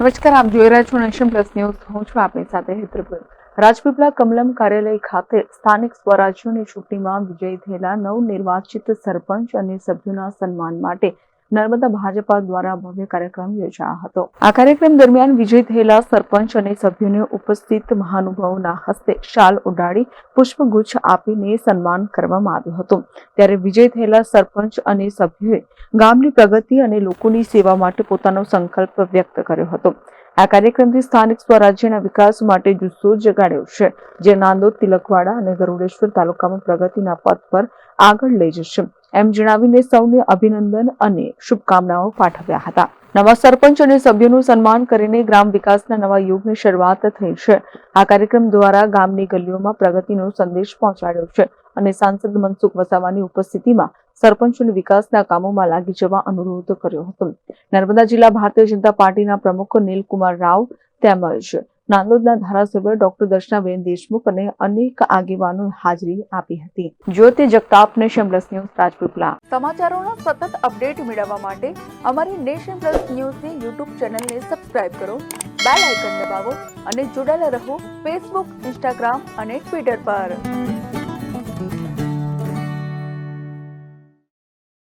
નમસ્કાર, આપ જોઈ રહ્યા છો નેશન પ્લસ ન્યૂઝ. હું છું આપની સાથે હિત્રપુર રાજપીપળા કમલમ કાર્યાલય ખાતે સ્થાનિક સ્વરાજ્યની ચૂંટણીમાં વિજયી થયેલા નવનિર્વાચિત સરપંચ અને સભ્યોના સન્માન માટે નર્મદા ભાજપા દ્વારા ભવ્ય કાર્યક્રમ યોજાયો હતો. આ કાર્યક્રમ દરમિયાન વિજય થયેલા સરપંચ અને સભ્યોને ઉપસ્થિત મહાનુભાવોના હસ્તે શાલ ઉડાડી પુષ્પગુચ્છ આપીને સન્માન કરવામાં આવ્યું હતું. ત્યારે વિજય થયેલા સરપંચ અને સભ્યોએ ગામની પ્રગતિ અને લોકોની સેવા માટે પોતાનો સંકલ્પ વ્યક્ત કર્યો હતો. આ કાર્યક્રમથી સ્થાનિક સ્વરાજ્યના વિકાસ માટે જુસ્સો જગાડ્યો છે, જે નાંદોદ તિલકવાડા અને ગરુડેશ્વર તાલુકામાં પ્રગતિના પથ પર આગળ લઈ જશે. એમ જણાવીને સૌને અભિનંદન અને શુભકામનાઓ પાઠવ્યા હતા. નવા સરપંચ અને સભ્યોનું સન્માન કરીને ગ્રામ વિકાસના નવા યુગની શરૂઆત થઈ છે. આ કાર્યક્રમ દ્વારા ગામની ગલીઓમાં પ્રગતિનો સંદેશ પહોંચાડ્યો છે અને સાંસદ મનસુખ વસાવાની ઉપસ્થિતિમાં સરપંચોને વિકાસના કામોમાં લાગી જવા અનુરોધ કર્યો હતો. નર્મદા જિલ્લા ભારતીય જનતા પાર્ટીના પ્રમુખ નીલકુમાર રાવ તેમજ નાંદોદના ધારાસભ્ય ડોક્ટર દર્શનાબેન દેશમુખ અને અનેક આગેવાનો હાજરી આપી હતી. Jyoti Jagtap Nation Plus News Rajpipla સમાચારોનો સતત અપડેટ મેળવવા માટે અમારી નેશન પ્લસ ન્યૂઝની યુટ્યુબ ચેનલને સબસ્ક્રાઇબ કરો, બેલ આઇકન દબાવો અને જોડાયેલા રહો ફેસબુક, ઇન્સ્ટાગ્રામ અને ટ્વિટર પર.